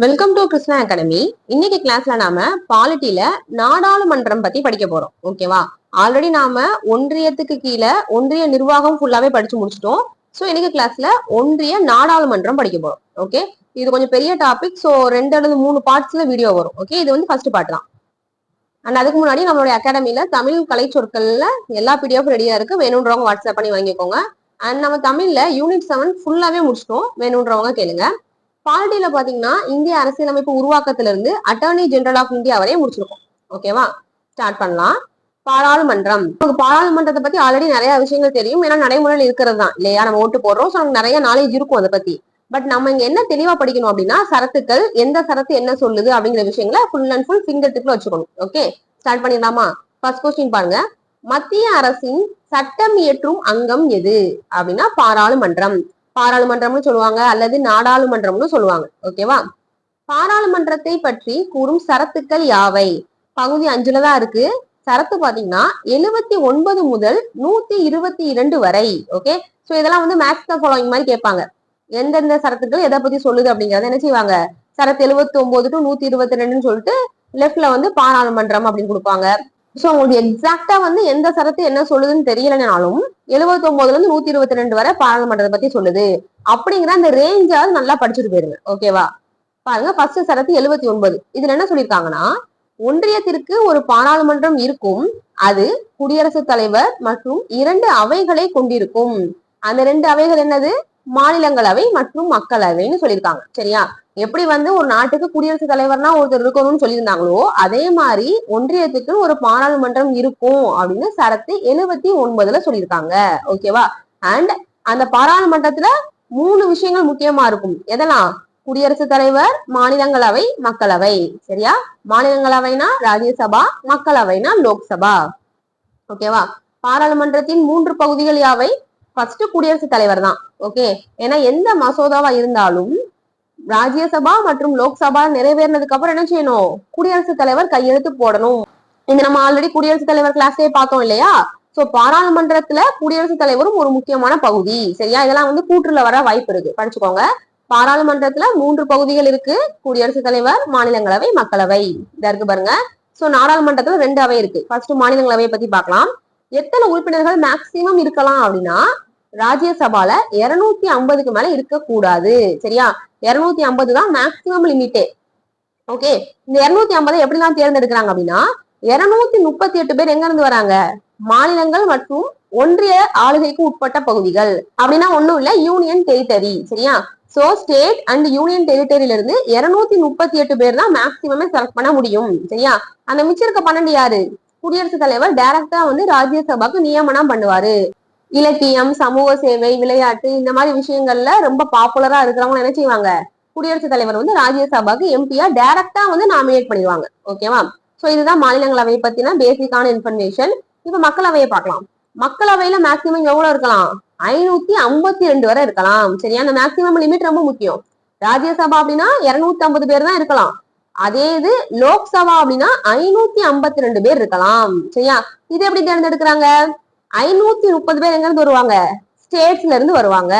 Welcome to Krishna academy இன்னைக்கு கிளாஸ்ல நாம பாலிட்டியில நாடாளுமன்றம் பத்தி படிக்க போறோம். ஓகேவா ஆல்ரெடி நாம ஒன்றியத்துக்கு கீழே ஒன்றிய நிர்வாகம் ஃபுல்லாவே படிச்சு முடிச்சிட்டோம். சோ இன்னைக்கு கிளாஸ்ல ஒன்றிய நாடாளுமன்றம் படிக்க போறோம். ஓகே இது கொஞ்சம் பெரிய டாபிக் சோ ரெண்டு அல்லது மூணு பார்ட்ஸ்ல வீடியோ வரும். ஓகே இது வந்து ஃபர்ஸ்ட் பார்ட் தான். அண்ட் அதுக்கு முன்னாடி நம்மளுடைய அகாடமியில தமிழ் கலை சொற்கள்ல எல்லா பிடிஎஃப் ரெடியா இருக்கு. வேணுன்றவங்க வாட்ஸ்அப் பண்ணி வாங்கிக்கோங்க. அண்ட் நம்ம தமிழ்ல யூனிட் செவன் ஃபுல்லாவே முடிச்சிட்டோம். வேணுன்றவங்க கேளுங்க. பாலிட்டியில பாத்தீங்கன்னா இந்திய அரசியலமைப்பு உருவாக்கத்துல இருந்து அட்டர்னி ஜெனரல் ஆஃப் இந்தியா வரையும் முடிச்சிருக்கோம். ஓகேவா ஸ்டார்ட் பண்ணலாம். பாராளுமன்றம். நமக்கு பாராளுமன்றத்தை பத்தி ஆல்ரெடி நிறைய விஷயங்கள் தெரியும். ஏன்னா நடைமுறையில் இருக்கிறது தான். இல்லையா? நம்ம ஓட்டு போடுறோம். ஸோ நமக்கு நிறைய நாலேஜ் இருக்கும் அதை பத்தி. பட் நம்ம இங்க என்ன தெளிவா படிக்கணும் அப்படின்னா சரத்துக்கள் எந்த சரத்து என்ன சொல்லுது அப்படிங்கிற விஷயங்களை ஃபுல் அண்ட் ஃபுல் ஃபிங்கர் டிப்ல வச்சுக்கணும். ஓகே ஸ்டார்ட் பண்ணிடலாமா? ஃபர்ஸ்ட் கொஸ்டின் பாருங்க. மத்திய அரசின் சட்டம் இயற்றும் அங்கம் எது? அப்படின்னா பாராளுமன்றம். பாராளுமன்றம்னு சொல்லுவாங்க அல்லது நாடாளுமன்றம்னு சொல்லுவாங்க. ஓகேவா பாராளுமன்றத்தை பற்றி கூறும் சரத்துக்கள் யாவை? பகுதி அஞ்சுல தான் இருக்கு. சரத்து பாத்தீங்கன்னா எழுபத்தி ஒன்பது முதல் நூத்தி இருபத்தி இரண்டு வரை. ஓகே சோ இதெல்லாம் வந்து மேக்ஸ் ஃபாலோயிங் மாதிரி கேட்பாங்க. எந்தெந்த சரத்துக்கள் எதை பத்தி சொல்லுது அப்படிங்கறத என்ன செய்வாங்க? சரத்து எழுபத்தி ஒன்பது டு நூத்தி இருபத்தி ரெண்டுன்னு சொல்லிட்டு லெஃப்ட்ல வந்து பாராளுமன்றம் அப்படின்னு கொடுப்பாங்க. சோ உங்களுக்கு எக்ஸாக்டா வந்து எந்த சரத்து என்ன சொல்லுதுன்னு தெரியலனாலும் எழுபத்தி ஒன்பதுல இருந்து நூத்தி இருபத்தி ரெண்டு வரை பாராளுமன்றத்தை பத்தி சொல்லுது. அப்படிங்கிற அந்த ரேஞ்சாவது நல்லா படிச்சுட்டு போயிருங்க. ஓகேவா பாருங்க ஃபர்ஸ்ட் சரத்து எழுபத்தி ஒன்பது இதுல என்ன சொல்லியிருக்காங்கன்னா ஒன்றியத்திற்கு ஒரு பாராளுமன்றம் இருக்கும். அது குடியரசுத் தலைவர் மற்றும் இரண்டு அவைகளை கொண்டிருக்கும். அந்த ரெண்டு அவைகள் என்னது? மாநிலங்களவை மற்றும் மக்களவைன்னு சொல்லியிருக்காங்க. சரியா? எப்படி வந்து ஒரு நாட்டுக்கு குடியரசுத் தலைவர்னா ஒருத்தர் இருக்கணும்னு சொல்லியிருந்தாங்களோ அதே மாதிரி ஒன்றியத்துக்கு ஒரு பாராளுமன்றம் இருக்கும் அப்படின்னு சரத்து எழுபத்தி ஒன்பதுல சொல்லியிருக்காங்க. ஓகேவா? அண்ட் அந்த பாராளுமன்றத்துல மூணு விஷயங்கள் முக்கியமா இருக்கும். எதெல்லாம்? குடியரசுத் தலைவர் மாநிலங்களவை மக்களவை. சரியா? மாநிலங்களவைனா ராஜ்யசபா மக்களவைனா லோக்சபா. ஓகேவா? பாராளுமன்றத்தின் மூன்று பகுதிகள் யாவை? ஃபர்ஸ்ட் குடியரசுத் தலைவர் தான் ஓகே ஏன்னா எந்த மசோதாவா இருந்தாலும் ராஜ்யசபா மற்றும் லோக்சபா நிறைவேறினதுக்கு அப்புறம் என்ன செய்யணும்? குடியரசுத் தலைவர் கையெழுத்து போடணும். இந்த நம்ம ஆல்ரெடி குடியரசுத் தலைவர் கிளாஸ்லயே பார்த்தோம் இல்லையா? சோ பாராளுமன்றத்துல குடியரசுத் தலைவரும் ஒரு முக்கியமான பகுதி. சரியா? இதெல்லாம் வந்து கூற்றுல வர வாய்ப்பு இருக்கு. படிச்சுக்கோங்க. பாராளுமன்றத்துல மூன்று பகுதிகள் இருக்கு. குடியரசுத் தலைவர் மாநிலங்களவை மக்களவை. இதா இருக்கு பாருங்க. சோ நாடாளுமன்றத்துல ரெண்டு அவை இருக்கு. ஃபர்ஸ்ட் மாநிலங்களவையை பத்தி பார்க்கலாம். எத்தனை உறுப்பினர்கள் மேக்சிமம் இருக்கலாம் அப்படின்னா ராஜ்யசபால இருநூத்தி ஐம்பதுக்கு மேல இருக்க கூடாது சரியா? இருநூத்தி ஐம்பது தான் மேக்சிமம் லிமிட்டே ஓகே இந்த இருநூத்தி ஐம்பதை எப்படிலாம் தேர்ந்தெடுக்கிறாங்க அப்படின்னா இருநூத்தி முப்பத்தி எட்டு பேர் எங்க இருந்து வராங்க? மாநிலங்கள் மற்றும் ஒன்றிய ஆளுகைக்கு உட்பட்ட பகுதிகள். அப்படின்னா ஒண்ணும் இல்ல யூனியன் டெரிட்டரி சரியா? சோ ஸ்டேட் அண்ட் யூனியன் டெரிட்டரியில இருந்து இருநூத்தி முப்பத்தி எட்டு பேர் தான் மேக்சிமமே செலக்ட் பண்ண முடியும். சரியா? அந்த மிச்சம் இருக்க பன்னெண்டு யாரு? குடியரசுத் தலைவர் டைரக்டா வந்து ராஜ்யசபாக்கு நியமனம் பண்ணுவாரு. இலக்கியம் சமூக சேவை விளையாட்டு இந்த மாதிரி விஷயங்கள்ல ரொம்ப பாப்புலரா இருக்கிறவங்க என்ன செய்வாங்க? குடியரசுத் தலைவர் வந்து ராஜ்யசபாக்கு எம்பியா டைரக்டா வந்து நாமினேட் பண்ணிடுவாங்க. ஓகேவா சோ இதுதான் மாநிலங்களவை பத்தின பேசிக்கான இன்ஃபர்மேஷன் இப்ப மக்களவையை பார்க்கலாம். மக்களவையில மேக்சிமம் எவ்வளவு இருக்கலாம்? ஐநூத்தி ஐம்பத்தி ரெண்டு வரை இருக்கலாம். சரியா? அந்த மேக்சிமம் லிமிட் ரொம்ப முக்கியம். ராஜ்யசபா அப்படின்னா இருநூத்தி ஐம்பது பேர் தான் இருக்கலாம். அதே இது லோக்சபா அப்படின்னா ஐநூத்தி ஐம்பத்தி ரெண்டு பேர் இருக்கலாம். சரியா? இது எப்படி தேர்ந்தெடுக்கிறாங்க? ஐநூத்தி முப்பது பேர் எங்க இருந்து வருவாங்க? ஸ்டேட்ஸ்ல இருந்து வருவாங்க.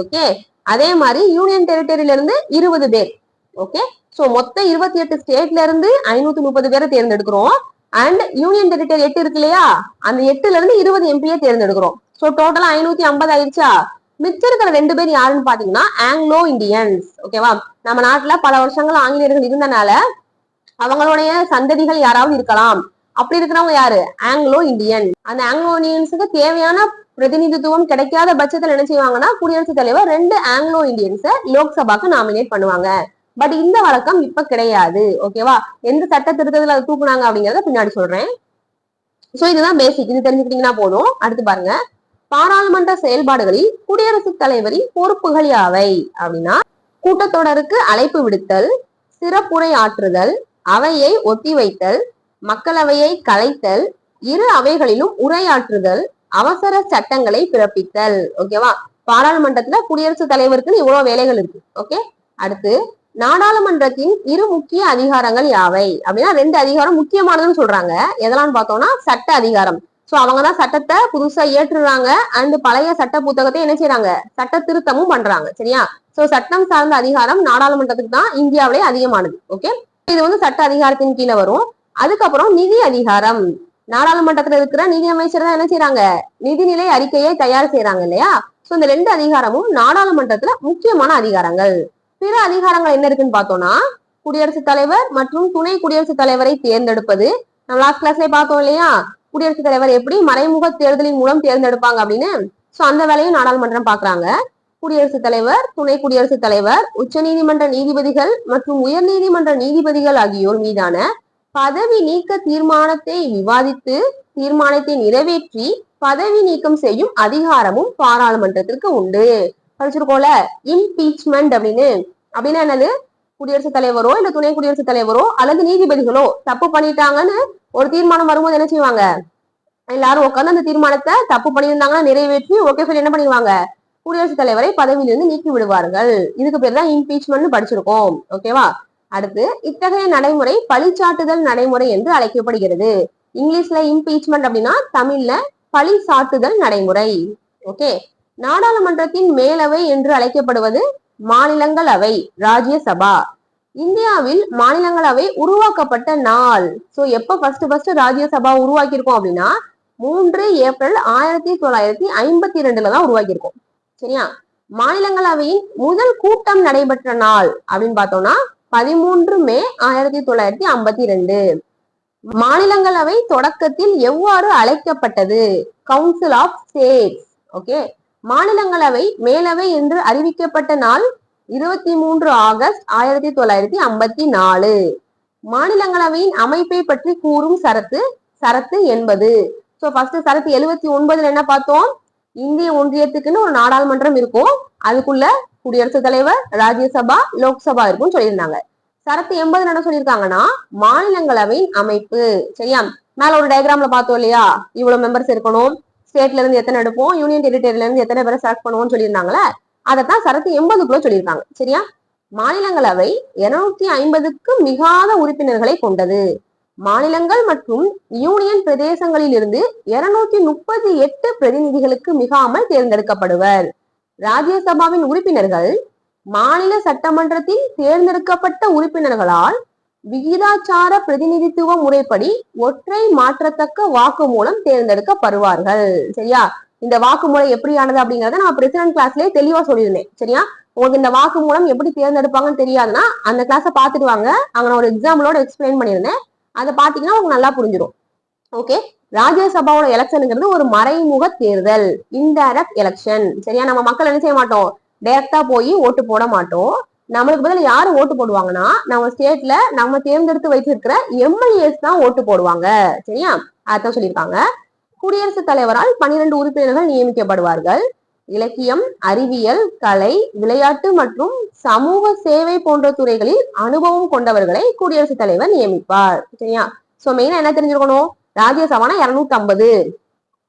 ஓகே? அதே மாதிரி யூனியன் டெரிட்டரியில இருந்து இருபது பேர். ஓகே? சோ மொத்தம் இருபத்தி எட்டு ஸ்டேட்ல இருந்து ஐநூத்தி முப்பது பேரை தேர்ந்தெடுக்கிறோம். அண்ட் யூனியன் டெரிட்டரி எட்டு இருக்கு இல்லையா? அந்த எட்டுல இருந்து இருபது எம்பியை தேர்ந்தெடுக்கிறோம். சோ டோட்டலா ஐநூத்தி ஐம்பது ஆயிடுச்சா? மிச்சம் இருக்கிற ரெண்டு பேர் யாருன்னு பாத்தீங்கன்னா ஆங்கிலோ இந்தியன்ஸ். ஓகேவா நம்ம நாட்டுல பல வருஷங்கள் ஆங்கிலேயர்கள் இருந்தனால அவங்களுடைய சந்ததிகள் யாராவது இருக்கலாம். அப்படி இருக்கிறவங்க யாரு? Anglo Indian. அந்த ஆங்கிலோ இந்தியன்ஸுக்கு தேவையான பிரதிநிதித்துவம் கிடைக்காத பட்சத்துல என்ன செய்வாங்கன்னா குடியரசுத் தலைவர் ரெண்டு ஆங்கிலோ இந்தியன்ஸை லோக்சபாக்கு நாமினேட் பண்ணுவாங்க. பட் இந்த வழக்கம் இப்ப கிடையாது. ஓகேவா எந்த சட்ட திருத்தத்துல அதை தூக்குனாங்க அப்படிங்கறத பின்னாடி சொல்றேன். சோ இதுதான் பேசிக் இது தெரிஞ்சுக்கிட்டீங்கன்னா போதும். அடுத்து பாருங்க. பாராளுமன்ற செயல்பாடுகளில் குடியரசுத் தலைவரின் பொறுப்புகள் யாவை? அப்படின்னா கூட்டத்தொடருக்கு அழைப்பு விடுத்தல் சிறப்புரை ஆற்றுதல் அவையை ஒத்திவைத்தல் மக்களவையை கலைத்தல் இரு அவைகளிலும் உரையாற்றுதல் அவசர சட்டங்களை பிறப்பித்தல். ஓகேவா பாராளுமன்றத்துல குடியரசுத் தலைவருக்கு இவ்வளவு வேலைகள் இருக்கு. ஓகே அடுத்து நாடாளுமன்றத்தின் இரு முக்கிய அதிகாரங்கள் யாவை? அப்படின்னா ரெண்டு அதிகாரம் முக்கியமானதுன்னு சொல்றாங்க. எதெல்லாம் பார்த்தோம்னா சட்ட அதிகாரம். சோ அவங்கதான் சட்டத்தை புதுசா ஏற்றுறாங்க அண்ட் பழைய சட்ட புத்தகத்தை என்ன செய்யறாங்க சட்ட திருத்தமும் பண்றாங்க. சரியா? சோ சட்டம் சார்ந்த அதிகாரம் நாடாளுமன்றத்துக்கு தான் இந்தியாவிலேயே அதிகமானது. ஓகே இது வந்து சட்ட அதிகாரத்தின் கீழே வரும். அதுக்கப்புறம் நிதி அதிகாரம். நாடாளுமன்றத்துல இருக்கிற நிதி அமைச்சர் தான் என்ன செய்யறாங்க நிதிநிலை அறிக்கையை தயார் செய்யறாங்க இல்லையா? சோ இந்த ரெண்டு அதிகாரமும் நாடாளுமன்றத்துல முக்கியமான அதிகாரங்கள். பிற அதிகாரங்கள் என்ன இருக்குன்னு பார்த்தோம்னா குடியரசுத் தலைவர் மற்றும் துணை குடியரசுத் தலைவரை தேர்ந்தெடுப்பது. நம்ம லாஸ்ட் கிளாஸ்ல பார்த்தோம் இல்லையா? குடியரசுத் தலைவர் எப்படி மறைமுக தேர்தலின் மூலம் தேர்ந்தெடுப்பாங்க அப்படின்னு? சோ அந்த வேலையும் நாடாளுமன்றம் பாக்குறாங்க குடியரசுத் தலைவர் துணை குடியரசுத் தலைவர் உச்ச நீதிமன்ற நீதிபதிகள் மற்றும் உயர் நீதிமன்ற நீதிபதிகள் ஆகியோர் மீதான பதவி நீக்க தீர்மானத்தை விவாதித்து தீர்மானத்தை நிறைவேற்றி பதவி நீக்கம் செய்யும் அதிகாரமும் பாராளுமன்றத்திற்கு உண்டு. படிச்சிருக்கோம்ல இம்பீச்மெண்ட் அப்படின்னு. அப்படின்னா என்னது? குடியரசுத் தலைவரோ இல்ல துணை குடியரசுத் தலைவரோ அல்லது நீதிபதிகளோ தப்பு பண்ணிட்டாங்கன்னு ஒரு தீர்மானம் வரும்போது என்ன செய்வாங்க? எல்லாரும் உட்காந்து அந்த தீர்மானத்தை தப்பு பண்ணியிருந்தாங்கன்னா நிறைவேற்றி ஓகே சொல்லி என்ன பண்ணிடுவாங்க? குடியரசுத் தலைவரை பதவியிலிருந்து நீக்கி விடுவார்கள். இதுக்கு பேர் தான் இம்பீச்மெண்ட் படிச்சிருக்கோம். ஓகேவா அடுத்து இத்தகைய நடைமுறை பழிச்சாட்டுதல் நடைமுறை என்று அழைக்கப்படுகிறது. இங்கிலீஷ்ல இம்பீச்மெண்ட் அப்படின்னா தமிழ்ல பழி சாட்டுதல் நடைமுறை. ஓகே நாடாளுமன்றத்தின் மேலவை என்று அழைக்கப்படுவது மாநிலங்களவை ராஜ்யசபா இந்தியாவில் மாநிலங்களவை உருவாக்கப்பட்ட நாள். சோ எப்ப ஃபர்ஸ்ட் ஃபர்ஸ்ட் ராஜ்யசபா உருவாக்கியிருக்கோம் அப்படின்னா மூன்று ஏப்ரல் ஆயிரத்தி தொள்ளாயிரத்தி ஐம்பத்தி ரெண்டுல தான் உருவாக்கியிருக்கோம். சரியா? மாநிலங்களவையின் முதல் கூட்டம் நடைபெற்ற நாள் அப்படின்னு பார்த்தோம்னா பதிமூன்று மே ஆயிரத்தி தொள்ளாயிரத்தி ஐம்பத்தி ரெண்டு மாநிலங்களவை தொடக்கத்தில் எவ்வாறு அழைக்கப்பட்டது? கவுன்சில் ஆஃப் ஸ்டேட்ஸ் ஓகே மாநிலங்களவை மேலவை என்று அறிவிக்கப்பட்ட நாள் இருபத்தி மூன்று ஆகஸ்ட் ஆயிரத்தி தொள்ளாயிரத்தி ஐம்பத்தி நாலு. மாநிலங்களவையின் அமைப்பை பற்றி கூறும் சரத்து சரத்து என்பது. சோ ஃபர்ஸ்ட் சரத்து எழுபத்தி ஒன்பதுல என்ன பார்த்தோம்? இந்திய ஒன்றியத்துக்குன்னு ஒரு நாடாளுமன்றம் இருக்கும். அதுக்குள்ள குடியரசுத் தலைவர் ராஜ்யசபா லோக்சபா இருக்கும்னு சொல்லியிருந்தாங்க. சரத்து எண்பதுல என்ன சொல்லியிருக்காங்கன்னா மாநிலங்களவையின் அமைப்பு. சரியா? மேல ஒரு டயக்ராம்ல பார்த்தோம் இல்லையா? இவ்வளவு மெம்பர்ஸ் இருக்கணும். ஸ்டேட்ல இருந்து எத்தனை எடுப்போம்? யூனியன் டெரிட்டரியில இருந்து எத்தனை பேரை செலக்ட் பண்ணுவோம்னு சொல்லியிருந்தாங்களே அதைத்தான் சரத்து எண்பதுக்குள்ள சொல்லியிருக்காங்க. சரியா? மாநிலங்களவை இருநூத்தி ஐம்பதுக்கு மிகாத உறுப்பினர்களை கொண்டது. மாநிலங்கள் மற்றும் யூனியன் பிரதேசங்களில் இருந்து இருநூத்தி முப்பத்தி எட்டு பிரதிநிதிகளுக்கு மிகாமல் தேர்ந்தெடுக்கப்படுவர். ராஜ்யசபாவின் உறுப்பினர்கள் மாநில சட்டமன்றத்தில் தேர்ந்தெடுக்கப்பட்ட உறுப்பினர்களால் விகிதாச்சார பிரதிநிதித்துவ முறைப்படி ஒற்றை மாற்றத்தக்க வாக்கு மூலம் தேர்ந்தெடுக்கப்படுவார்கள். சரியா? இந்த வாக்குமூலம் எப்படியானது அப்படிங்கறத நான் பிரசிடன்ட் கிளாஸ்லயே தெளிவா சொல்லியிருந்தேன். சரியா? உங்களுக்கு இந்த வாக்கு மூலம் எப்படி தேர்ந்தெடுப்பாங்கன்னு தெரியாதுன்னா அந்த கிளாஸை பார்த்துட்டு வாங்க. அங்க நான் ஒரு எக்ஸாம்பிளோட எக்ஸ்பிளைன் பண்ணியிருந்தேன். அதை பாத்தீங்கன்னா உங்களுக்கு நல்லா புரிஞ்சிடும் ஓகே ராஜ்யசபாவோட எலெக்ஷனுங்கிறது ஒரு மறைமுக தேர்தல் இன்டைரக்ட் எலெக்ஷன் சரியா? நம்ம மக்கள் என்ன செய்ய மாட்டோம்? டைரக்டா போய் ஓட்டு போட மாட்டோம். நம்மளுக்கு பதில் யாரு ஓட்டு போடுவாங்கன்னா நம்ம ஸ்டேட்ல நம்ம தேர்ந்தெடுத்து வைத்திருக்கிற எம்எல்ஏஸ் தான் ஓட்டு போடுவாங்க. சரியா? அதான் சொல்லியிருக்காங்க. குடியரசுத் தலைவரால் பனிரெண்டு உறுப்பினர்கள் நியமிக்கப்படுவார்கள். இலக்கியம் அறிவியல் கலை விளையாட்டு மற்றும் சமூக சேவை போன்ற துறைகளில் அனுபவம் கொண்டவர்களை குடியரசுத் தலைவர் நியமிப்பார். சரியா? சோ மெயினா என்ன தெரிஞ்சிருக்கணும்? ராஜ்யசபானா இருநூத்தி ஐம்பது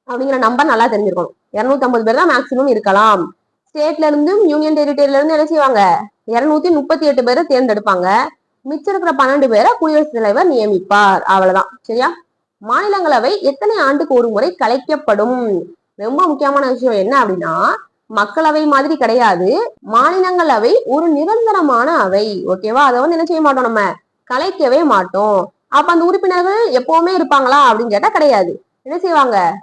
அப்படிங்கிற நம்பர் நல்லா தெரிஞ்சிருக்கணும். இருநூத்தி ஐம்பது பேர் தான் மேக்சிமம் இருக்கலாம். ஸ்டேட்ல இருந்தும் யூனியன் டெரிட்டரியில இருந்து என்ன செய்வாங்க? இருநூத்தி முப்பத்தி எட்டு பேரை தேர்ந்தெடுப்பாங்க. மிச்சம் இருக்கிற பன்னெண்டு பேரை குடியரசுத் தலைவர் நியமிப்பார். அவ்வளவுதான். சரியா? மாநிலங்களவை எத்தனை ஆண்டுக்கு ஒரு முறை கலைக்கப்படும்? ரொம்ப முக்கியமான விஷயம் என்ன அப்படின்னா மக்களவை மாதிரி கிடையாது. மாநிலங்களவை ஒரு நிரந்தரமான அவை. ஓகேவா அதை வந்து என்ன செய்ய மாட்டோம் நம்ம? கலைக்கவே மாட்டோம். அப்ப அந்த உறுப்பினர்கள் எப்பவுமே இருப்பாங்களா அப்படின்னு கேட்டா கிடையாது. என்ன செய்வாங்க?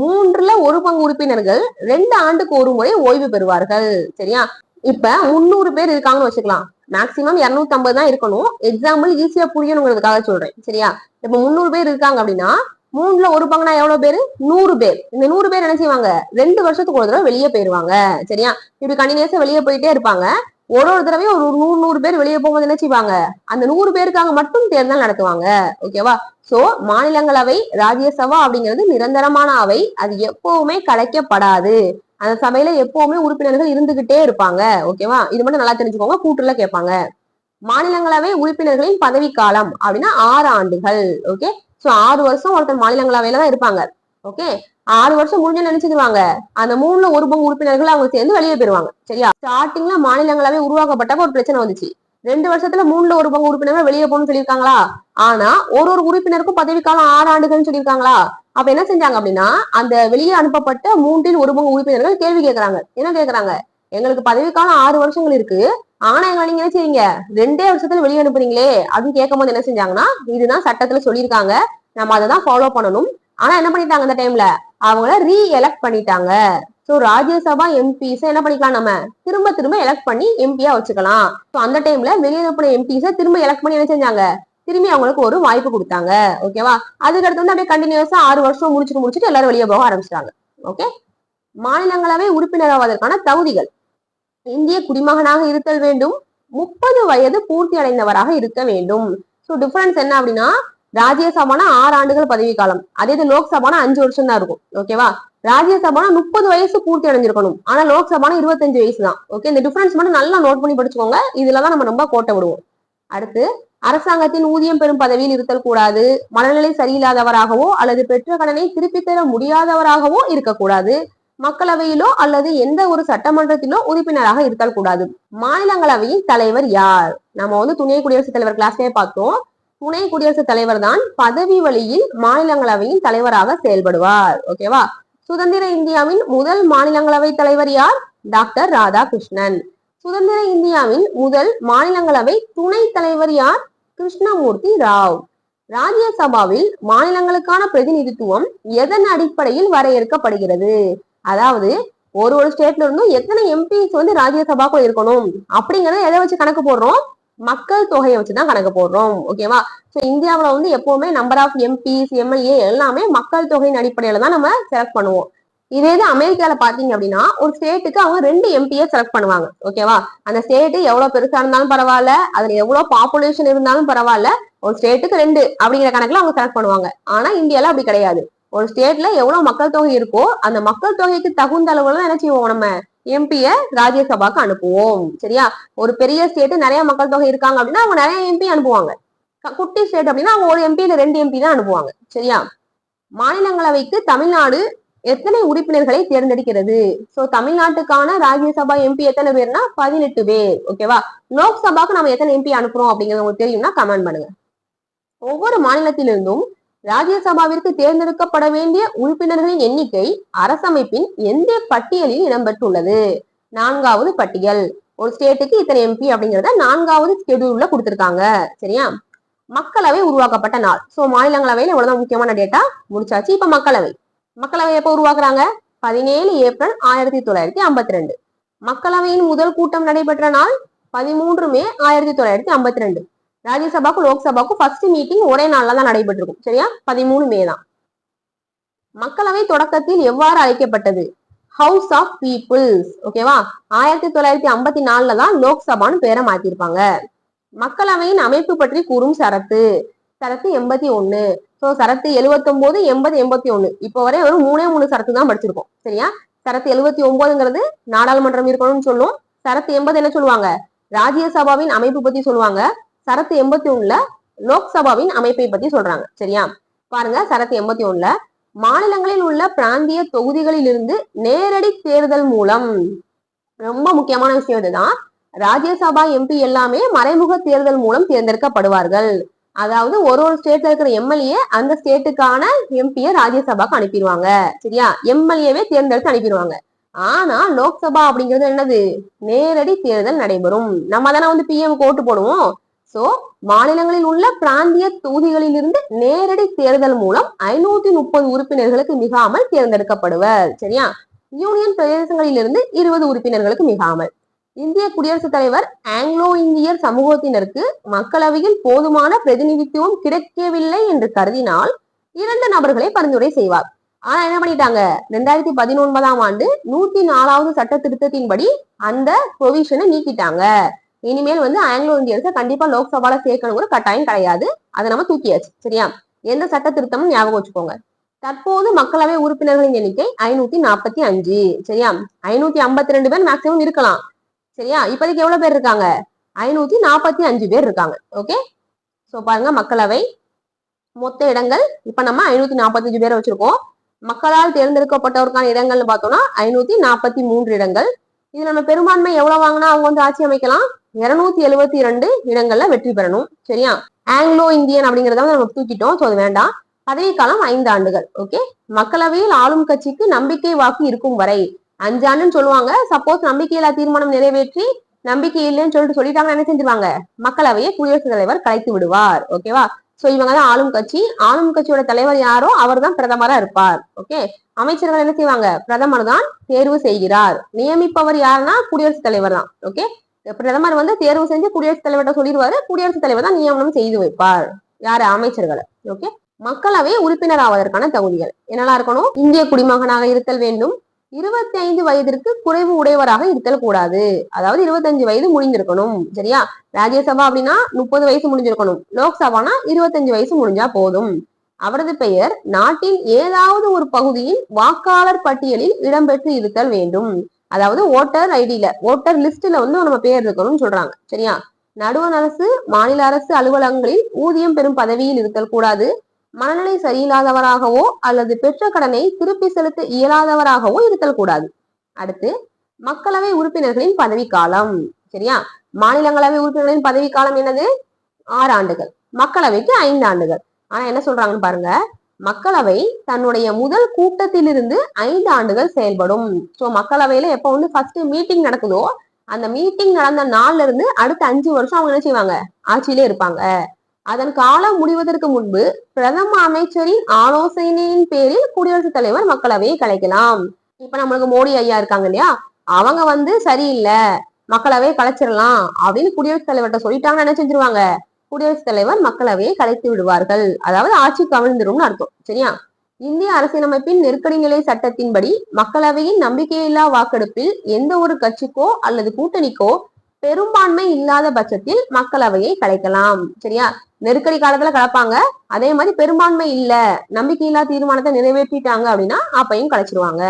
மூன்றுல ஒரு பங்கு உறுப்பினர்கள் ரெண்டு ஆண்டுக்கு ஒரு முறை ஓய்வு பெறுவார்கள். சரியா? இப்ப முந்நூறு பேர் இருக்காங்கன்னு வச்சுக்கலாம். மேக்சிமம் இருநூத்தி ஐம்பது தான் இருக்கணும். எக்ஸாம்பிள் ஈஸியா புரியணுங்கிறதுக்காக சொல்றேன். சரியா? இப்ப முந்நூறு பேர் இருக்காங்க அப்படின்னா மூணுல ஒரு பங்குனா எவ்வளவு பேரு? நூறு பேர். இந்த நூறு பேர் என்ன செய்வாங்க? ரெண்டு வருஷத்துக்கு ஒரு தடவை வெளியே போயிருவாங்க. சரியா? இப்படி கண்டினியூஸா வெளியே போயிட்டே இருப்பாங்க. ஒரு ஒரு தடவையும் ஒரு நூறு நூறு பேர் வெளியே போகும்போது என்ன செய்வாங்க? அந்த நூறு பேருக்காக மட்டும் தேர்தல் நடத்துவாங்க. ஓகேவா சோ மாநிலங்களவை ராஜ்யசபா அப்படிங்கிறது நிரந்தரமான அவை. அது எப்பவுமே கலைக்கப்படாது. அந்த சபையில எப்பவுமே உறுப்பினர்கள் இருந்துகிட்டே இருப்பாங்க. ஓகேவா இது மட்டும் நல்லா தெரிஞ்சுக்கோங்க. கூட்டுல கேட்பாங்க. மாநிலங்களவை உறுப்பினர்களின் பதவி காலம் அப்படின்னா ஆறு ஆண்டுகள். ஓகே சோ ஆறு வருஷம் ஒருத்தர் மாநிலங்களவையில தான் இருப்பாங்க. ஓகே ஆறு வருஷம் முடிஞ்சு நினைச்சிருவாங்க அந்த மூணுல ஒரு பங்கு உறுப்பினர்கள் அவங்க சேர்ந்து வெளியே போயிருவாங்க. சரியா? ஸ்டார்டிங்ல மாநிலங்களவை உருவாக்கப்பட்டப்ப ஒரு பிரச்சனை வந்துச்சு. ரெண்டு வருஷத்துல மூணுல ஒரு பங்கு உறுப்பினர்கள் வெளியே போகணும்னு சொல்லியிருக்காங்களா? ஆனா ஒரு ஒரு உறுப்பினருக்கும் பதவிக்காலம் ஆறு ஆண்டுகள்னு சொல்லியிருக்காங்களா? அப்ப என்ன செஞ்சாங்க அப்படின்னா அந்த வெளியே அனுப்பப்பட்ட மூன்றில் ஒரு பங்கு உறுப்பினர்கள் கேள்வி கேட்கறாங்க. என்ன கேட்கறாங்க? எங்களுக்கு பதவிக்காலம் ஆறு வருஷங்கள் இருக்கு. ஆனா எங்களை நீங்க என்ன செய்றீங்க? ரெண்டே வருஷத்துல வெளியே அனுப்புறீங்களே. அப்படின்னு கேட்கும் போது என்ன செஞ்சாங்கன்னா இதுதான் சட்டத்துல சொல்லியிருக்காங்க. நம்ம அதை தான் ஃபாலோ பண்ணணும். ஆனா என்ன பண்ணிட்டாங்க அந்த டைம்ல அவங்கள ரீ எலக்ட் பண்ணிட்டாங்க. சோ ராஜ்யசபா எம்பிஸ என்ன பண்ணிக்கலாம் நம்ம? திரும்ப திரும்ப எலக்ட் பண்ணி எம்பியா வச்சுக்கலாம். சோ அந்த டைம்ல வெளியே அனுப்பின எம்பிஸ திரும்ப எலக்ட் பண்ணி என்ன செஞ்சாங்க? திரும்பி அவங்களுக்கு ஒரு வாய்ப்பு கொடுத்தாங்க. ஓகேவா அதுக்கடுத்து வந்து அப்படியே கண்டினியூஸா ஆறு வருஷம் முடிச்சுட்டு முடிச்சுட்டு எல்லாரும் வெளியே போக ஆரம்பிச்சிட்டாங்க. ஓகே மாநிலங்களவை உறுப்பினராவதற்கான தகுதிகள். இந்திய குடிமகனாக இருத்தல் வேண்டும். முப்பது வயது பூர்த்தி அடைந்தவராக இருக்க வேண்டும். ஸோ டிஃபரன்ஸ் என்ன அப்படின்னா ராஜ்யசபானா ஆறு ஆண்டுகள் பதவி காலம். அதே இது லோக்சபானா அஞ்சு வருஷம் தான் இருக்கும். ஓகேவா ராஜ்யசபானா முப்பது வயசு பூர்த்தி அடைஞ்சிருக்கணும். ஆனா லோக்சபானா இருபத்தஞ்சு வயசு தான். ஓகே இந்த டிஃபரன்ஸ் மட்டும் நல்லா நோட் பண்ணி படிச்சுக்கோங்க. இதுலதான் நம்ம ரொம்ப கோட்டை விடுவோம். அடுத்து அரசாங்கத்தின் ஊதியம் பெறும் பதவியில் இருத்தல் கூடாது. மனநிலை சரியில்லாதவராகவோ அல்லது பெற்ற கடனை திருப்பித் தர முடியாதவராகவோ இருக்கக்கூடாது. மக்களவையிலோ அல்லது எந்த ஒரு சட்டமன்றத்திலோ உறுப்பினராக இருத்தல் கூடாது. மாநிலங்களவையின் தலைவர் யார்? நம்ம வந்து துணை குடியரசுத் தலைவர் கிளாஸ்லயே பார்த்தோம். துணை குடியரசுத் தலைவர் தான் பதவி வழியில் மாநிலங்களவையின் தலைவராக செயல்படுவார். ஓகேவா சுதந்திர இந்தியாவின் முதல் மாநிலங்களவை தலைவர் யார்? டாக்டர் ராதாகிருஷ்ணன். சுதந்திர இந்தியாவின் முதல் மாநிலங்களவை துணை தலைவர் யார்? கிருஷ்ணமூர்த்தி ராவ். ராஜ்யசபாவில் மாநிலங்களுக்கான பிரதிநிதித்துவம் எதன் அடிப்படையில் வரையறுக்கப்படுகிறது? அதாவது ஒரு ஒரு ஸ்டேட்ல இருந்தும் எத்தனை எம்பிஸ் வந்து ராஜ்யசபாக்குள்ள இருக்கணும்? அப்படிங்கறத எதை வச்சு கணக்கு போடுறோம்? மக்கள் தொகையை வச்சுதான் கணக்கு போடுறோம். ஓகேவா சோ இந்தியாவில் வந்து எப்பவுமே நம்பர் ஆஃப் எம்பிஸ் எம்எல்ஏ எல்லாமே மக்கள் தொகையின் அடிப்படையில தான் நம்ம செலக்ட் பண்ணுவோம். இதே இது அமெரிக்கால பாத்தீங்க அப்படின்னா ஒரு ஸ்டேட்டுக்கு அவங்க ரெண்டு எம்பியை செலக்ட் பண்ணுவாங்க. ஓகேவா அந்த ஸ்டேட் எவ்வளவு பெருசா இருந்தாலும் பரவாயில்ல அதுல எவ்வளவு பாப்புலேஷன் இருந்தாலும் பரவாயில்ல ஒரு ஸ்டேட்டுக்கு ரெண்டு அப்படிங்கிற கணக்குல அவங்க செலக்ட் பண்ணுவாங்க. ஆனா இந்தியால அப்படி கிடையாது. ஒரு ஸ்டேட்ல எவ்வளவு மக்கள் தொகை இருக்கோ அந்த மக்கள் தொகைக்கு தகுந்த அளவுல என்ன செய்வோம் நம்ம எம்பிய ராஜ்யசபாக்கு அனுப்புவோம். சரியா? ஒரு பெரிய ஸ்டேட் நிறைய மக்கள் தொகை இருக்காங்க அப்படின்னா அவங்க நிறைய எம்பி அனுப்புவாங்க. க- குட்டி ஸ்டேட் அப்படின்னா அவங்க ஒரு எம்பி இல்ல ரெண்டு எம்பி தான் அனுப்புவாங்க. சரியா? மாநிலங்களவைக்கு தமிழ்நாடு எத்தனை உறுப்பினர்களை தேர்ந்தெடுக்கிறது? சோ தமிழ்நாட்டுக்கான ராஜ்யசபா எம்பி எத்தனை பேர்னா பதினெட்டு பேர். ஓகேவா லோக்சபாக்கு நம்ம எத்தனை எம்பி அனுப்புறோம் அப்படிங்கிறது உங்களுக்கு தெரியும்னா கமெண்ட் பண்ணுங்க. ஒவ்வொரு மாநிலத்திலிருந்தும் ராஜ்யசபாவிற்கு தேர்ந்தெடுக்கப்பட வேண்டிய உறுப்பினர்களின் எண்ணிக்கை அரசமைப்பின் எந்த பட்டியலில் இடம்பெற்றுள்ளது? நான்காவது பட்டியல். ஒரு ஸ்டேட்டுக்கு இத்தனை எம்பி அப்படிங்கறத நான்காவது ஸ்கெடியூல்ல கொடுத்திருக்காங்க. சரியா? மக்களவை உருவாக்கப்பட்ட நாள். சோ மாநிலங்களவையில இவ்வளவுதான் முக்கியமான டேட்டா முடிச்சாச்சு. இப்ப மக்களவை. மக்களவை எப்ப உருவாக்குறாங்க? பதினேழு ஏப்ரல் ஆயிரத்தி தொள்ளாயிரத்தி ஐம்பத்தி ரெண்டு மக்களவையின் முதல் கூட்டம் நடைபெற்ற நாள் பதிமூன்று மே ஆயிரத்தி தொள்ளாயிரத்தி ஐம்பத்தி ரெண்டு ராஜ்யசபாக்கும் லோக்சபாக்கும் ஃபர்ஸ்ட் மீட்டிங் ஒரே நாள்ல தான் நடைபெற்றிருக்கும். சரியா? பதிமூணு மே தான். மக்களவை தொடக்கத்தில் எவ்வாறு அழைக்கப்பட்டது? ஹவுஸ் ஆஃப் பீப்புள்ஸ் ஓகேவா ஆயிரத்தி தொள்ளாயிரத்தி ஐம்பத்தி நாலுல தான் லோக்சபான்னு பேரை மாத்திருப்பாங்க. மக்களவையின் அமைப்பு பற்றி கூறும் சரத்து. சரத்து எண்பத்தி ஒண்ணு. சோ சரத்து 79 எண்பது எண்பத்தி ஒண்ணு. இப்போ வரை ஒரு மூணே மூணு சரத்து தான் படிச்சிருக்கோம். சரியா? சரத்து எழுபத்தி ஒன்பதுங்கிறது நாடாளுமன்றம் இருக்கணும்னு சொல்லும். சரத்து எண்பது என்ன சொல்லுவாங்க? ராஜ்யசபாவின் அமைப்பு பத்தி சொல்லுவாங்க. சரத்து எண்பத்தி ஒண்ணுல லோக்சபாவின் அமைப்பை பத்தி சொல்றாங்க. சரியா? பாருங்க சரத்து எண்பத்தி ஒண்ணுல. மாநிலங்களில் உள்ள பிராந்திய தொகுதிகளில் இருந்து நேரடி தேர்தல் மூலம். ரொம்ப முக்கியமான விஷயம் இதுதான். ராஜ்யசபா எம்பி எல்லாமே மறைமுக தேர்தல் மூலம் தேர்ந்தெடுக்கப்படுவார்கள். அதாவது ஒரு ஒரு ஸ்டேட்ல இருக்கிற எம்எல்ஏ அந்த ஸ்டேட்டுக்கான எம்பியை ராஜ்யசபாக்கு அனுப்பிடுவாங்க சரியா? எம்எல்ஏவே தேர்ந்தெடுத்து அனுப்பிடுவாங்க ஆனா லோக்சபா அப்படிங்கிறது என்னது? நேரடி தேர்தல் நடைபெறும். நம்ம தானே வந்து பிஎம் ஓட்டு போடுவோம். சோ மாநிலங்களில் உள்ள பிராந்திய தொகுதிகளில் இருந்து நேரடி தேர்தல் மூலம் ஐநூத்தி முப்பது உறுப்பினர்களுக்கு மிகாமல் தேர்ந்தெடுக்கப்படுவர். சரியா? யூனியன் பிரதேசங்களிலிருந்து இருபது உறுப்பினர்களுக்கு மிகாமல். இந்திய குடியரசுத் தலைவர் ஆங்கிலோ இந்தியர் சமூகத்தினருக்கு மக்களவையில் போதுமான பிரதிநிதித்துவம் கிடைக்கவில்லை என்று கருதினால் இரண்டு நபர்களை பரிந்துரை செய்வார். ஆனா என்ன பண்ணிட்டாங்க? ரெண்டாயிரத்தி பதினொன்பதாம் ஆண்டு நூத்தி நாலாவது சட்ட திருத்தத்தின்படி அந்த ப்ரொவிஷனை நீக்கிட்டாங்க. இனிமேல் வந்து ஆங்கிலோ இந்தியர்ஸை கண்டிப்பா லோக்சபால சேர்க்கணுங்கிற கட்டாயம் கிடையாது. அதை நம்ம தூக்கியாச்சு. சரியா? எந்த சட்ட திருத்தமும் ஞாபகம் வச்சுக்கோங்க. தற்போது மக்களவை உறுப்பினர்களின் எண்ணிக்கை ஐநூத்தி நாற்பத்தி அஞ்சு. சரியா? ஐநூத்தி ஐம்பத்தி ரெண்டு பேர் மேக்சிமம் இருக்கலாம். சரியா? இப்போதைக்கு எவ்வளவு பேர் இருக்காங்க? ஐநூத்தி நாற்பத்தி அஞ்சு பேர் இருக்காங்க. ஓகே ஸோ பாருங்க மக்களவை மொத்த இடங்கள். இப்ப நம்ம ஐநூத்தி நாற்பத்தஞ்சு பேரை வச்சிருக்கோம். மக்களால் தேர்ந்தெடுக்கப்பட்டவருக்கான இடங்கள்னு பார்த்தோம்னா ஐநூத்தி நாற்பத்தி மூன்று இடங்கள். இது நம்ம பெரும்பான்மை எவ்வளவு வாங்கினா அவங்க வந்து ஆட்சி அமைக்கலாம்? இருநூத்தி எழுபத்தி இரண்டு இடங்கள்ல வெற்றி பெறணும். சரியா? ஆங்கிலோ இந்தியன் அப்படிங்கறத வந்து நம்ம தூக்கிட்டோம். ஸோ அது வேண்டாம். பதவிக்காலம் ஐந்து ஆண்டுகள். ஓகே மக்களவையில் ஆளும் கட்சிக்கு நம்பிக்கை வாக்கு இருக்கும் வரை அஞ்சாண்டுன்னு சொல்லுவாங்க. சப்போஸ் நம்பிக்கையில்லா தீர்மானம் நிறைவேற்றி நம்பிக்கை இல்லைன்னு சொல்லிட்டு சொல்லிட்டாங்கன்னா என்ன செஞ்சிருவாங்க? மக்களவையை குடியரசுத் தலைவர் கலைத்து விடுவார். ஓகேவா சோ இவங்க தான் ஆளும் கட்சி. ஆளும் கட்சியோட தலைவர் யாரோ அவர் தான் பிரதமரா இருப்பார். ஓகே அமைச்சர்கள் என்ன செய்வாங்க? பிரதமர் தான் தேர்வு செய்கிறார். நியமிப்பவர் யாருன்னா குடியரசுத் தலைவர் தான். ஓகே பிரதமர் வந்து தேர்வு செஞ்சு குடியரசுத் தலைவர்கிட்ட சொல்லிடுவாரு. குடியரசுத் தலைவர் தான் நியமனம் செய்து வைப்பார். யாரு? அமைச்சர்களை. ஓகே மக்களவை உறுப்பினர் ஆவதற்கான தகுதிகள். என்னெல்லாம் இருக்கணும்? இந்திய குடிமகனாக இருத்தல் வேண்டும். இருபத்தி ஐந்து வயதிற்கு குறைவு உடையவராக இருத்தல் கூடாது. அதாவது இருபத்தஞ்சு வயது முடிஞ்சிருக்கணும். சரியா? ராஜ்யசபா அப்படின்னா முப்பது வயசு முடிஞ்சிருக்கணும். லோக்சபானா இருபத்தஞ்சு வயசு முடிஞ்சா போதும். அவரது பெயர் நாட்டின் ஏதாவது ஒரு பகுதியின் வாக்காளர் பட்டியலில் இடம்பெற்று இருத்தல் வேண்டும். அதாவது ஓட்டர் ஐடியில ஓட்டர் லிஸ்ட்ல வந்து நம்ம பேர் இருக்கணும்னு சொல்றாங்க. சரியா? நடுவண் அரசு மாநில அரசு அலுவலகங்களில் ஊதியம் பெறும் பதவியில் இருத்தல் கூடாது. மனநிலை சரியில்லாதவராகவோ அல்லது பெற்ற கடனை திருப்பி செலுத்த இயலாதவராகவோ இருத்தல் கூடாது. அடுத்து மக்களவை உறுப்பினர்களின் பதவி காலம் சரியா? மாநிலங்களவை உறுப்பினர்களின் பதவி காலம் என்னது? ஆறு ஆண்டுகள். மக்களவைக்கு ஐந்து ஆண்டுகள். ஆனா என்ன சொல்றாங்கன்னு பாருங்க. மக்களவை தன்னுடைய முதல் கூட்டத்திலிருந்து ஐந்து ஆண்டுகள் செயல்படும். சோ மக்களவையில எப்ப வந்து ஃபர்ஸ்ட் மீட்டிங் நடக்குதோ அந்த மீட்டிங் நடந்த நாள்ல இருந்து அடுத்த அஞ்சு வருஷம் அவங்க என்ன செய்வாங்க? ஆட்சியிலே இருப்பாங்க. அதன் காலம் முடிவதற்கு முன்பு பிரதம அமைச்சரின் ஆலோசனையின் பேரில் குடியரசுத் தலைவர் மக்களவையை கலைக்கலாம். இப்ப நம்மளுக்கு மோடி ஐயா இருக்காங்க இல்லையா? அவங்க வந்து சரியில்லை மக்களவையை கலைச்சிடலாம் அப்படின்னு குடியரசுத் தலைவர்கிட்ட சொல்லிட்டாங்கன்னா என்ன செஞ்சிருவாங்க? குடியரசுத் தலைவர் மக்களவையை கலைத்து விடுவார்கள். அதாவது ஆட்சி கவிழ்ந்துரும்னு அர்த்தம் சரியா? இந்திய அரசியலமைப்பின் நெருக்கடி நிலை சட்டத்தின்படி மக்களவையின் நம்பிக்கையில்லா வாக்கெடுப்பில் எந்த ஒரு கட்சிக்கோ அல்லது கூட்டணிக்கோ பெரும்பான்மை இல்லாத பட்சத்தில் மக்களவையை கலைக்கலாம். சரியா? நெருக்கடி காலத்துல கலப்பாங்க. அதே மாதிரி பெரும்பான்மை இல்ல நம்பிக்கையில்லா தீர்மானத்தை நிறைவேற்றிட்டாங்க அப்படின்னா அப்பையும் கலைச்சிருவாங்க.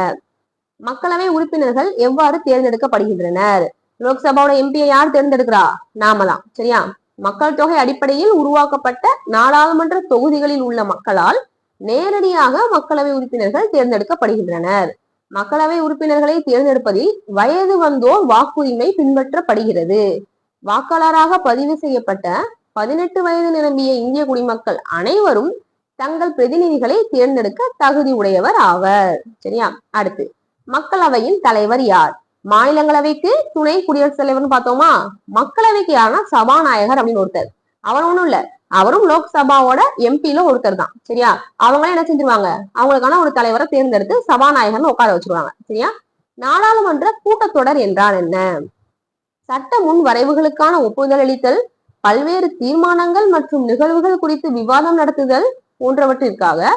மக்களவை உறுப்பினர்கள் எவ்வாறு தேர்ந்தெடுக்கப்படுகின்றனர்? லோக்சபாவோட எம்பியை யார் தேர்ந்தெடுக்கிறா? நாமலாம் சரியா? மக்கள் தொகை அடிப்படையில் உருவாக்கப்பட்ட நாடாளுமன்ற தொகுதிகளில் உள்ள மக்களால் நேரடியாக மக்களவை உறுப்பினர்கள் தேர்ந்தெடுக்கப்படுகின்றனர். மக்களவை உறுப்பினர்களை தேர்ந்தெடுப்பதில் வயது வந்தோர் வாக்குரிமை பின்பற்றப்படுகிறது. வாக்காளராக பதிவு செய்யப்பட்ட பதினெட்டு வயது நிரம்பிய இந்திய குடிமக்கள் அனைவரும் தங்கள் பிரதிநிதிகளை தேர்ந்தெடுக்க தகுதி உடையவர் ஆவர். சரியா? அடுத்து மக்களவையின் தலைவர் யார்? மாநிலங்களவைக்கு துணை குடியரசுத் தலைவர்னு பார்த்தோமா? மக்களவைக்கு யாருன்னா சபாநாயகர் அப்படின்னு ஒருத்தர். அவர் ஒண்ணும் இல்ல. அவரும் லோக்சபாவோட எம்பில ஒருத்தர் தான். சரியா? அவங்களே என்ன செஞ்சிருவாங்க? அவங்களுக்கான ஒரு தலைவரை தேர்ந்தெடுத்து சபாநாயகர்னு உட்கார வச்சிருவாங்க. சரியா? நாடாளுமன்ற கூட்டத்தொடர் என்றால் என்ன? சட்ட முன் வரைவுகளுக்கான ஒப்புதல் அளித்தல் பல்வேறு தீர்மானங்கள் மற்றும் நிகழ்வுகள் குறித்து விவாதம் நடத்துதல் போன்றவற்றிற்காக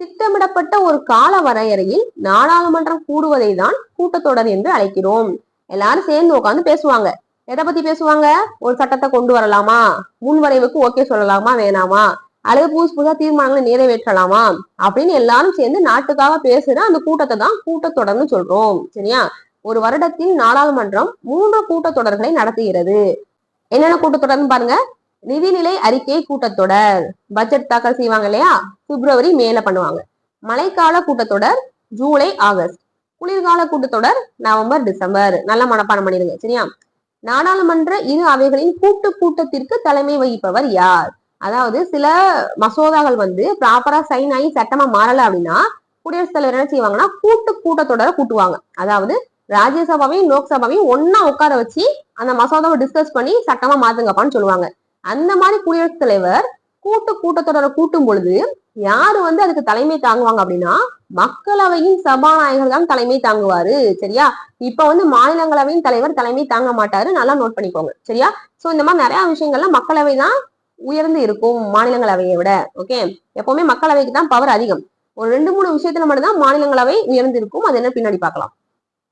திட்டமிடப்பட்ட ஒரு கால வரையறையில் நாடாளுமன்றம் கூடுவதை தான் கூட்டத்தொடர் என்று அழைக்கிறோம். எல்லாரும் சேர்ந்து உட்காந்து பேசுவாங்க. எதை பத்தி பேசுவாங்க? ஒரு சட்டத்தை கொண்டு வரலாமா? முன்வரைவுக்கு ஓகே சொல்லலாமா? வேணாமா? அல்லது புதுசு புதுசா தீர்மானங்களை நிறைவேற்றலாமா? அப்படின்னு எல்லாரும் சேர்ந்து நாட்டுக்காக பேசுற அந்த கூட்டத்தை தான் கூட்டத்தொடர்னு சொல்றோம். சரியா? ஒரு வருடத்தில் நாடாளுமன்றம் மூன்று கூட்டத்தொடர்களை நடத்துகிறது. என்னென்ன கூட்டத்தொடர்னு பாருங்க. நிதிநிலை அறிக்கை கூட்டத்தொடர். பட்ஜெட் தாக்கல் செய்வாங்க இல்லையா? பிப்ரவரி மேல பண்ணுவாங்க. மழைக்கால கூட்டத்தொடர் ஜூலை ஆகஸ்ட். குளிர்கால கூட்டத்தொடர் நவம்பர் டிசம்பர். நல்ல மனப்பாடம் பண்ணிருங்க சரியா? நாடாளுமன்ற இரு அவைகளின் கூட்டு கூட்டத்திற்கு தலைமை வகிப்பவர் யார்? அதாவது சில மசோதாக்கள் வந்து ப்ராப்பரா சைன் ஆகி சட்டமா மாறல அப்படின்னா குடியரசுத் தலைவர் என்ன செய்வாங்கன்னா கூட்டு கூட்டத்தொடரை கூட்டுவாங்க. அதாவது ராஜ்யசபாவையும் லோக்சபாவையும் ஒன்னா உட்கார வச்சு அந்த மசோதாவை டிஸ்கஸ் பண்ணி சட்டமா மாத்துங்கப்பான்னு சொல்லுவாங்க. அந்த மாதிரி குடியரசுத் தலைவர் கூட்டு கூட்டத்தொடரை கூட்டும் பொழுது யாரு வந்து அதுக்கு தலைமை தாங்குவாங்க அப்படின்னா மக்களவையின் சபாநாயகர் தான் தலைமை தாங்குவாரு சரியா? இப்ப வந்து மாநிலங்களவையின் தலைவர் தலைமை தாங்க மாட்டாரு. நல்லா நோட் பண்ணிக்கோங்க சரியா? சோ இந்த மாதிரி நிறைய விஷயங்கள்லாம் மக்களவை தான் உயர்ந்து இருக்கும் மாநிலங்களவையை விட ஓகே எப்பவுமே மக்களவைக்கு தான் பவர் அதிகம். ஒரு ரெண்டு மூணு விஷயத்துல மட்டும்தான் மாநிலங்களவை உயர்ந்து இருக்கும். அது என்ன பின்னாடி பார்க்கலாம்.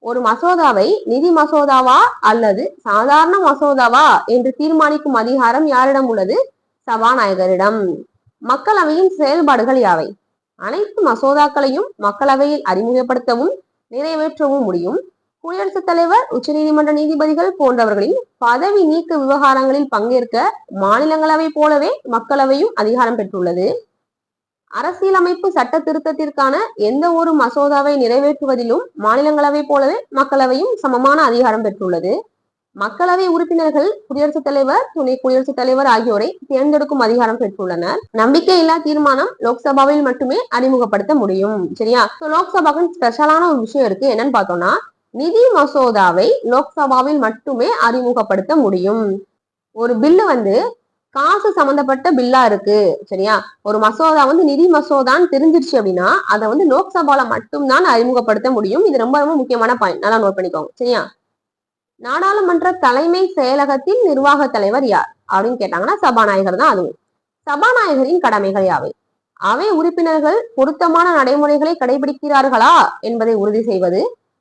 ஒரு மசோதாவை நிதி மசோதாவா அல்லது சாதாரண மசோதாவா என்று தீர்மானிக்கும் அதிகாரம் யாரிடம் உள்ளது? சபாநாயகரிடம். மக்களவையின் செயல்பாடுகள் யாவை? அனைத்து மசோதாக்களையும் மக்களவையில் அறிமுகப்படுத்தவும் நிறைவேற்றவும் முடியும். குடியரசுத் தலைவர் உச்சநீதிமன்ற நீதிபதிகள் போன்றவர்களின் பதவி நீக்க விவகாரங்களில் பங்கேற்க மாநிலங்களவை போலவே மக்களவையும் அதிகாரம் பெற்றுள்ளது. அரசியலமைப்பு சட்ட திருத்தத்திற்கான எந்த ஒரு மசோதாவை நிறைவேற்றுவதிலும் மாநிலங்களவை போலவே மக்களவையும் சமமான அதிகாரம் பெற்றுள்ளது. மக்களவை உறுப்பினர்கள் குடியரசுத் தலைவர் துணை குடியரசுத் தலைவர் ஆகியோரை தேர்ந்தெடுக்கும் அதிகாரம் பெற்றுள்ளனர். நம்பிக்கையில்லா தீர்மானம் லோக்சபாவில் மட்டுமே அறிமுகப்படுத்த முடியும். சரியா? லோக்சபாவுக்கு ஸ்பெஷலான ஒரு விஷயம் இருக்கு. என்னன்னு பார்த்தோம்னா நிதி மசோதாவை லோக்சபாவில் மட்டுமே அறிமுகப்படுத்த முடியும். ஒரு பில்லு வந்து காசு சம்பந்தப்பட்ட பில்லா இருக்கு. சரியா? ஒரு மசோதா வந்து நிதி மசோதான்னு தெரிஞ்சிருச்சு அப்படின்னா அதை வந்து லோக்சபால மட்டும்தான் அறிமுகப்படுத்த முடியும். இது ரொம்ப ரொம்ப முக்கியமான பாயிண்ட் நல்லா நோட் பண்ணிக்கோங்க. சரியா? நாடாளுமன்ற தலைமை செயலகத்தின் நிர்வாக தலைவர் யார் அப்படின்னு கேட்டாங்கன்னா சபாநாயகர் தான் அதுவும். சபாநாயகரின் கடமைகள் யாவை? அவை உறுப்பினர்கள் பொருத்தமான நடைமுறைகளை கடைபிடிக்கிறார்களா என்பதை உறுதி செய்வது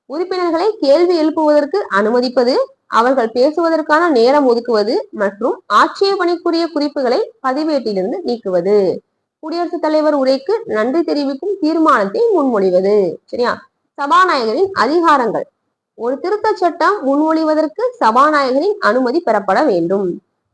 உறுப்பினர்களை கேள்வி எழுப்புவதற்கு அனுமதிப்பது அவர்கள் பேசுவதற்கான நேரம் ஒதுக்குவது மற்றும் ஆட்சேபணிக்குரிய குறிப்புகளை பதிவேட்டிலிருந்து நீக்குவது. குடியரசுத் தலைவர் உரைக்கு நன்றி தெரிவிக்கும் தீர்மானத்தை முன்மொழிவது சரியா? சபாநாயகரின் அதிகாரங்கள். ஒரு திருத்த சட்டம் முன்மொழிவதற்கு சபாநாயகரின் அனுமதி பெறப்பட வேண்டும்.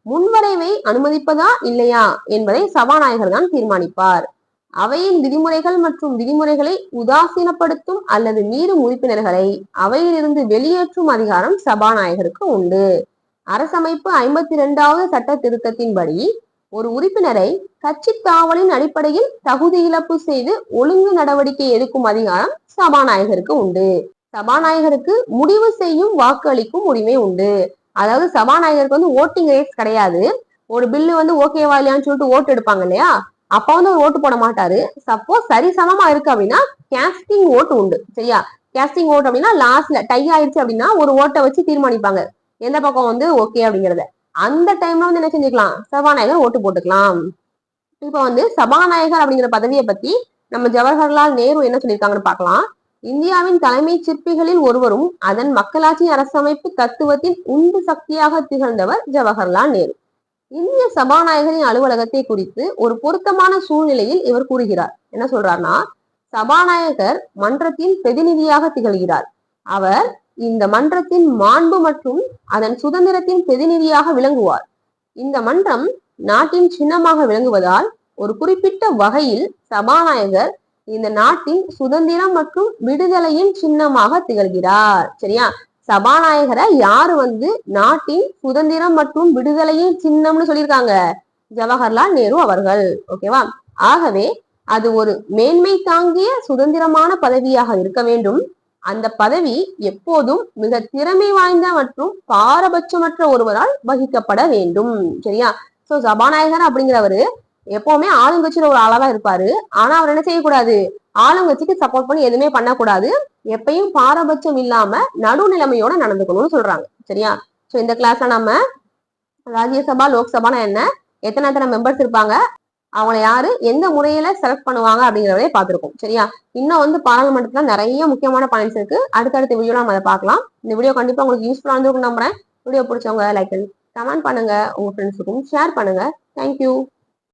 முன்வரைவை அனுமதிப்பதா இல்லையா என்பதை சபாநாயகர் தான் தீர்மானிப்பார். அவையின் விதிமுறைகள் மற்றும் விதிமுறைகளை உதாசீனப்படுத்தும் அல்லது மீறும் உறுப்பினர்களை அவையிலிருந்து வெளியேற்றும் அதிகாரம் சபாநாயகருக்கு உண்டு. அரசமைப்பு ஐம்பத்தி இரண்டாவது சட்ட திருத்தத்தின்படி ஒரு உறுப்பினரை கட்சி தாவலின் அடிப்படையில் தகுதி இழப்பு செய்து ஒழுங்கு நடவடிக்கை எடுக்கும் அதிகாரம் சபாநாயகருக்கு உண்டு. சபாநாயகருக்கு முடிவு செய்யும் வாக்கு அளிக்கும் உரிமை உண்டு. அதாவது சபாநாயகருக்கு வந்து ஓட்டிங் ரைட்ஸ் கிடையாது. ஒரு பில்லு வந்து ஓகேவா இல்லையான்னு சொல்லிட்டு ஓட்டு எடுப்பாங்க இல்லையா? அப்ப வந்து அவர் ஓட்டு போட மாட்டாரு. சப்போஸ் சரிசமமா இருக்கு அப்படின்னா கேஸ்டிங் ஓட்டு உண்டு. சரியா? கேஸ்டிங் ஓட்டு அப்படின்னா லாஸ்ட்ல டை ஆயிடுச்சு அப்படின்னா ஒரு ஓட்டை வச்சு தீர்மானிப்பாங்க. எந்த பக்கம் வந்து ஓகே அப்படிங்கறத. அந்த டைம்ல வந்து என்ன செஞ்சுக்கலாம்? சபாநாயகர் ஓட்டு போட்டுக்கலாம். இப்ப வந்து சபாநாயகர் அப்படிங்கிற பதவியை பத்தி நம்ம ஜவஹர்லால் நேரு என்ன சொல்லியிருக்காங்கன்னு பார்க்கலாம். இந்தியாவின் தலைமை சிற்பிகளில் ஒருவரும் அதன் மக்களாட்சி அரசமைப்பு தத்துவத்தின் உந்து சக்தியாக திகழ்ந்தவர் ஜவஹர்லால் நேரு. இந்திய சபாநாயகரின் அலுவலகத்தை குறித்து ஒரு பொருத்தமான சூழ்நிலையில் இவர் கூறுகிறார். என்ன சொல்றாருன்னா சபாநாயகர் மன்றத்தின் பிரதிநிதியாக திகழ்கிறார். அவர் இந்த மன்றத்தின் மாண்பு மற்றும் அதன் சுதந்திரத்தின் பிரதிநிதியாக விளங்குவார். இந்த மன்றம் நாட்டின் சின்னமாக விளங்குவதால் ஒரு குறிப்பிட்ட வகையில் சபாநாயகர் இந்த நாட்டின் சுதந்திரம் மற்றும் விடுதலையின் சின்னமாக திகழ்கிறார். சரியா? சபாநாயகரை யாரு வந்து நாட்டின் சுதந்திரம் மற்றும் விடுதலையின் சின்னம்னு சொல்லியிருக்காங்க? ஜவஹர்லால் நேரு அவர்கள். ஓகேவா ஆகவே அது ஒரு மேன்மை தாங்கிய சுதந்திரமான பதவியாக இருக்க வேண்டும். அந்த பதவி எப்போதும் மிக திறமை வாய்ந்த மற்றும் பாரபட்சமற்ற ஒருவரால் வகிக்கப்பட வேண்டும். சரியா? சோ சபாநாயகர் அப்படிங்கிறவரு எப்பவுமே ஆளுங்கட்சியில ஒரு ஆளாதான் இருப்பாரு. ஆனா அவர் என்ன செய்யக்கூடாது? ஆளுங்கட்சிக்கு சப்போர்ட் பண்ணி எதுவுமே பண்ணக்கூடாது. எப்பயும் பாரபட்சம் இல்லாம நடுநிலைமையோட நடந்துக்கணும்னு சொல்றாங்க. சரியா? சோ இந்த கிளாஸ்ல நம்ம ராஜ்யசபா லோக்சபானா என்ன? எத்தனை எத்தனை மெம்பர்ஸ் இருப்பாங்க? அவங்கள யாரு? எந்த முறையில செலக்ட் பண்ணுவாங்க அப்படிங்கிறதே பார்த்துருக்கோம். சரியா? இன்னும் வந்து பாராளுமன்றத்துல நிறைய முக்கியமான பாயிண்ட்ஸ் இருக்கு. அடுத்தடுத்த வீடியோ நம்ம அதை பார்க்கலாம். இந்த வீடியோ கண்டிப்பா உங்களுக்கு யூஸ்ஃபுல்லா இருந்திருக்கும் நம்புறேன். வீடியோ பிடிச்சவங்க லைக் கமெண்ட் பண்ணுங்க. உங்க ஃப்ரெண்ட்ஸுக்கும் ஷேர் பண்ணுங்க. தேங்க்யூ